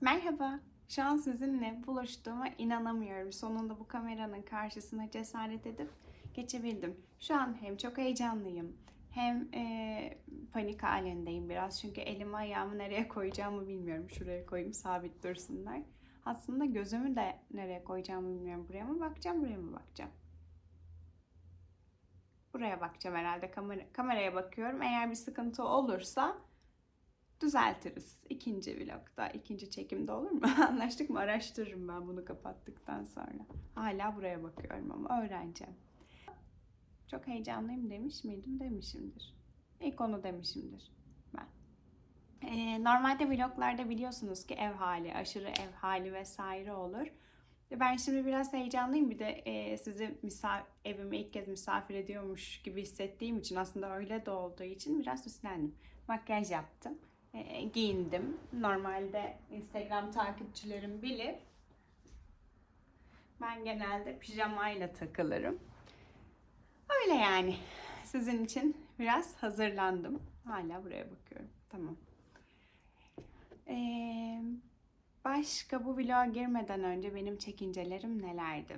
Merhaba. Şu an sizinle buluştuğuma inanamıyorum. Sonunda bu kameranın karşısına cesaret edip geçebildim. Şu an hem çok heyecanlıyım hem eee, panik halindeyim biraz. Çünkü elimi ayağımı nereye koyacağımı bilmiyorum. Şuraya koyayım sabit dursunlar. Aslında gözümü de nereye koyacağımı bilmiyorum. Buraya mı bakacağım, buraya mı bakacağım? Buraya bakacağım herhalde. Kamera, kameraya bakıyorum. Eğer bir sıkıntı olursa düzeltiriz. İkinci vlogda, ikinci çekimde olur mu? Anlaştık mı? Araştırırım ben bunu kapattıktan sonra. Hala buraya bakıyorum ama öğreneceğim. Çok heyecanlıyım demiş miydim? Demişimdir. İlk onu demişimdir ben. Ee, normalde vloglarda biliyorsunuz ki ev hali, aşırı ev hali vesaire olur. Ben şimdi biraz heyecanlıyım. Bir de e, sizi misafir, evime ilk kez misafir ediyormuş gibi hissettiğim için aslında öyle de olduğu için biraz süslendim. Makyaj yaptım. E, giyindim. Normalde Instagram takipçilerim bilir. Ben genelde pijamayla takılırım. Öyle yani. Sizin için biraz hazırlandım. Hala buraya bakıyorum. Tamam. Ee, başka bu vloga girmeden önce benim çekincelerim nelerdi?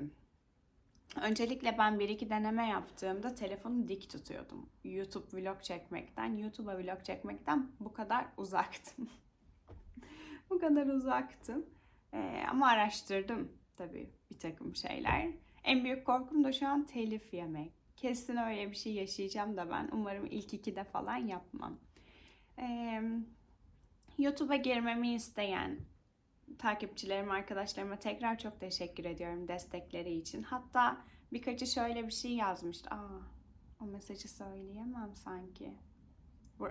Öncelikle ben bir iki deneme yaptığımda telefonu dik tutuyordum. YouTube vlog çekmekten, YouTube'a vlog çekmekten bu kadar uzaktım. bu kadar uzaktım. Ee, ama araştırdım tabii bir takım şeyler. En büyük korkum da şu an telif yemek. Kesin öyle bir şey yaşayacağım da ben. Umarım ilk ikide falan yapmam. Ee, YouTube'a girmemi isteyen takipçilerim, arkadaşlarıma tekrar çok teşekkür ediyorum destekleri için. Hatta birkaçı şöyle bir şey yazmıştı. Aa, o mesajı söyleyemem sanki.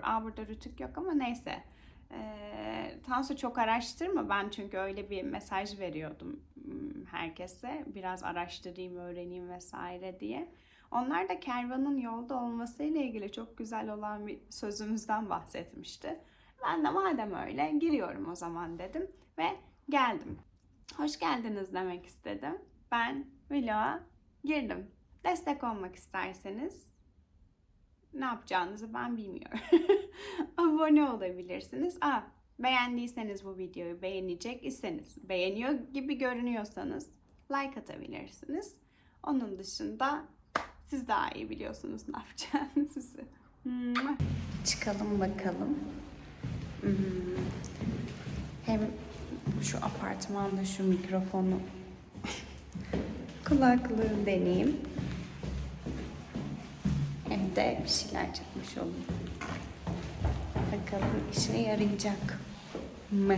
Aa, burada rütük yok ama neyse. Ee, Tansu çok araştırma. Ben çünkü öyle bir mesaj veriyordum hmm, herkese. Biraz araştırayım, öğreneyim vesaire diye. Onlar da kervanın yolda olmasıyla ilgili çok güzel olan bir sözümüzden bahsetmişti. Ben de madem öyle giriyorum o zaman dedim ve geldim. Hoş geldiniz demek istedim. Ben vloga girdim. Destek olmak isterseniz ne yapacağınızı ben bilmiyorum. Abone olabilirsiniz. Aa, beğendiyseniz bu videoyu beğenecek iseniz, beğeniyor gibi görünüyorsanız like atabilirsiniz. Onun dışında siz daha iyi biliyorsunuz ne yapacağınızı. Mua. Çıkalım bakalım. Hmm. Hem şu apartmanda şu mikrofonu kulaklığı deneyeyim. Hem de bir şeyler çekmiş olayım. Bakalım işe yarayacak mı?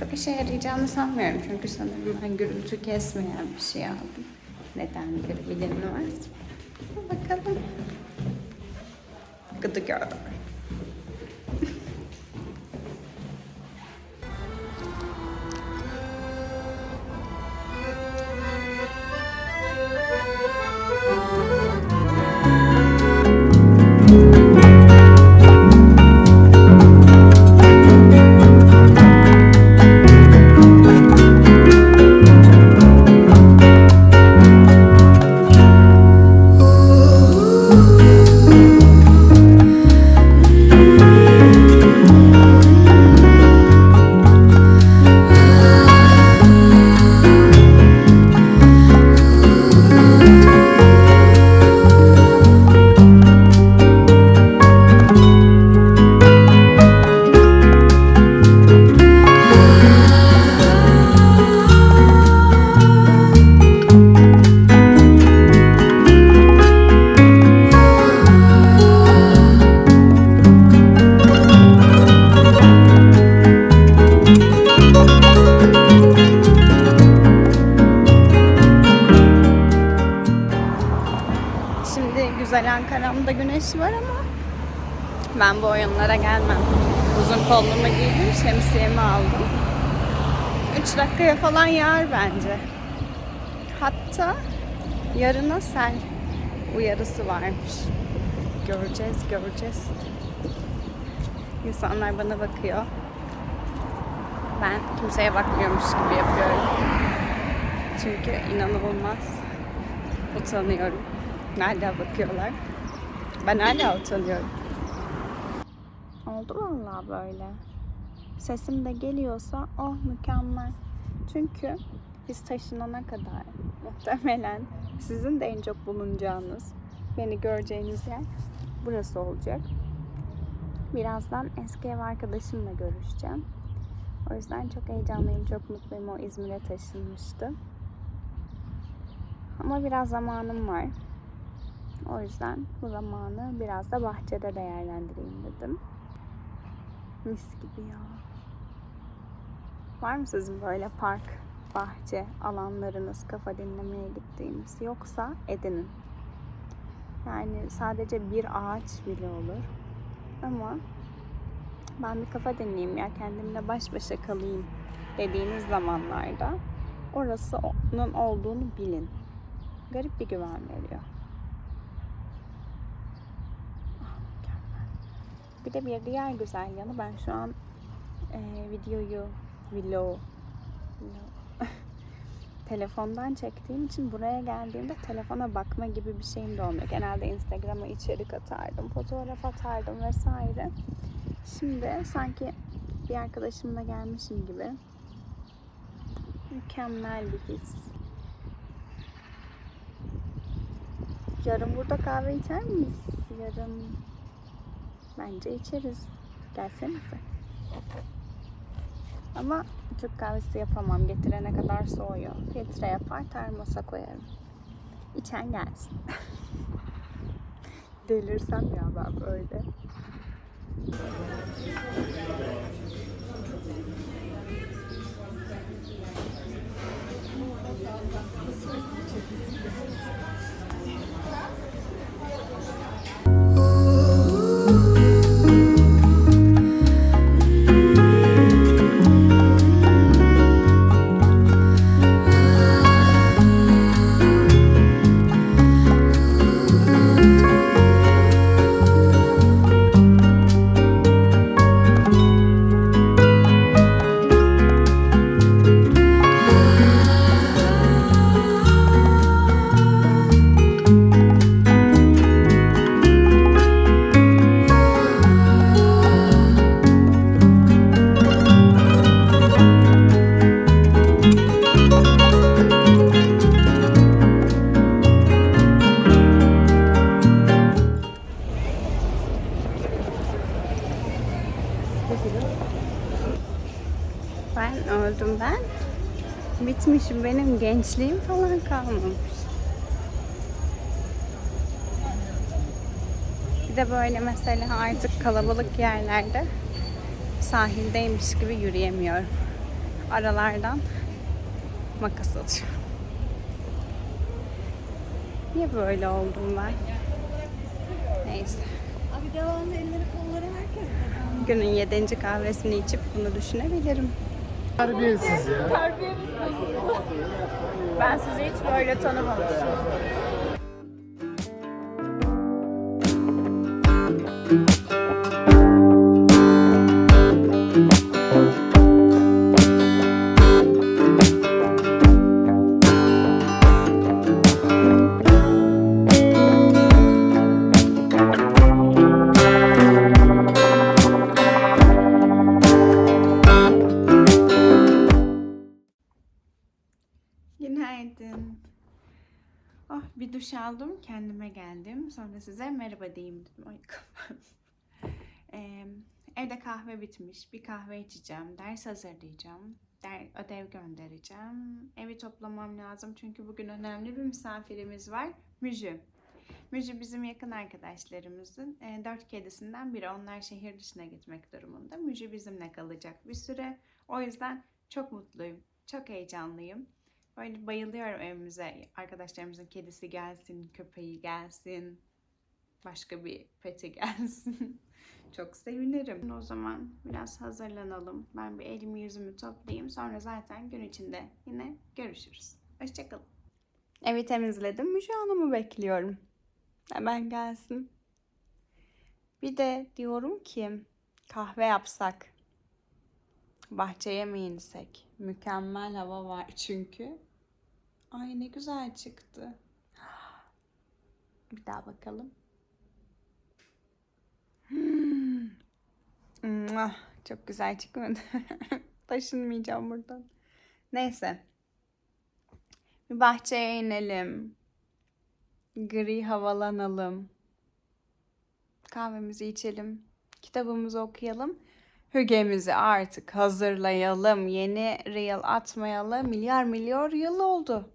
Çok işe yarayacağını sanmıyorum çünkü sanırım ben gürültü kesmeyen bir şey aldım. Nedendir bilinmez. Bakalım. Good girl. Şemsiyemi aldım. 3 dakikaya falan yağar bence. Hatta yarına sel uyarısı varmış. Göreceğiz, göreceğiz. İnsanlar bana bakıyor. Ben kimseye bakmıyormuş gibi yapıyorum. Çünkü inanılmaz utanıyorum. Hala bakıyorlar. Ben hala utanıyorum. Oldu vallahi böyle. Sesim de geliyorsa oh mükemmel. Çünkü biz taşınana kadar muhtemelen sizin de en çok bulunacağınız, beni göreceğiniz yer burası olacak. Birazdan eski ev arkadaşımla görüşeceğim. O yüzden çok heyecanlıyım, çok mutluyum. O İzmir'e taşınmıştı. Ama biraz zamanım var. O yüzden bu zamanı biraz da bahçede değerlendireyim dedim. Mis gibi ya. Var mı sizin böyle park, bahçe alanlarınız, kafa dinlemeye gittiğiniz? Yoksa edinin. Yani sadece bir ağaç bile olur. Ama ben bir kafa dinleyeyim ya kendimle baş başa kalayım dediğiniz zamanlarda orası onun olduğunu bilin. Garip bir güven veriyor. Ah. Bir de bir diğer güzel yanı ben şu an e, videoyu vlog, vlog telefondan çektiğim için buraya geldiğimde telefona bakma gibi bir şeyim de olmuyor. Genelde Instagram'a içerik atardım, fotoğraf atardım vesaire. Şimdi sanki bir arkadaşımla gelmişim gibi mükemmel bir his. Yarın burada kahve içer miyiz? Yarın bence içeriz. Gelsenize. Ama Türk kahvesi yapamam. Getirene kadar soğuyor. Filtre yapar termosa koyarım. İçen gelsin. Delirsem ya ben böyle. Ben öldüm ben. Bitmişim benim gençliğim falan kalmamış. Bir de böyle mesela artık kalabalık yerlerde sahildeymiş gibi yürüyemiyorum. Aralardan makas atıyorum. Niye böyle oldum ben? Neyse. Abi devamlı elleri kolları herkes. Günün yedinci kahvesini içip bunu düşünebilirim. Terbiyesiz ya. Ben sizi hiç böyle tanımamışım. Aldım, kendime geldim. Sonra size merhaba diyeyim dedim. Ay evde kahve bitmiş. Bir kahve içeceğim. Ders hazırlayacağım. Der, ödev göndereceğim. Evi toplamam lazım çünkü bugün önemli bir misafirimiz var. Müjü. Müjü bizim yakın arkadaşlarımızın e, dört kedisinden biri. Onlar şehir dışına gitmek durumunda. Müjü bizimle kalacak bir süre. O yüzden çok mutluyum. Çok heyecanlıyım. Böyle bayılıyorum evimize. Arkadaşlarımızın kedisi gelsin, köpeği gelsin, başka bir peti gelsin. Çok sevinirim. O zaman biraz hazırlanalım. Ben bir elimi yüzümü toplayayım. Sonra zaten gün içinde yine görüşürüz. Hoşçakalın. Evi temizledim. Müjde Hanım'ı bekliyorum. Hemen gelsin. Bir de diyorum ki kahve yapsak. Bahçeye mi insek? Mükemmel hava var çünkü. Ay ne güzel çıktı. Bir daha bakalım. Hmm. Mwah, Çok güzel çıkmadı. Taşınmayacağım buradan. Neyse. Bir bahçeye inelim. Gri havalanalım. Kahvemizi içelim. Kitabımızı okuyalım. Hügemizi artık hazırlayalım. Yeni reel atmayalı milyar milyar yıl oldu.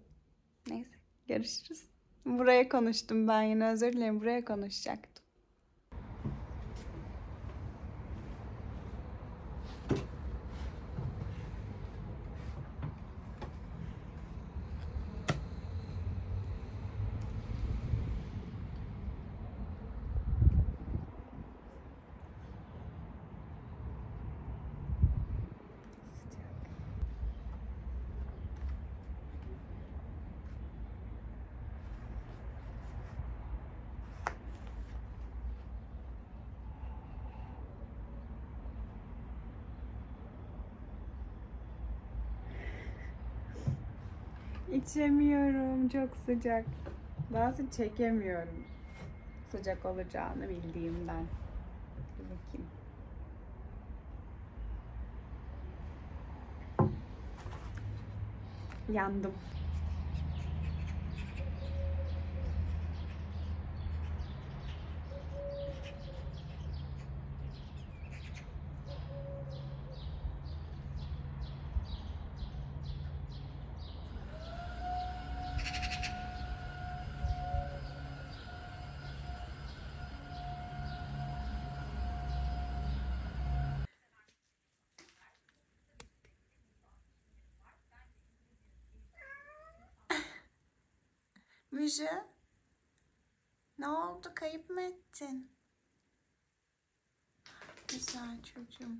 Görüşürüz. Buraya konuştum ben yine özür dilerim. Buraya konuşacaktım. İçemiyorum. Çok sıcak. Bazı çekemiyorum. Sıcak olacağını bildiğimden. Dur bakayım. Yandım. Müjde? Ne oldu? Kayıp mı ettin? Güzel çocuğum.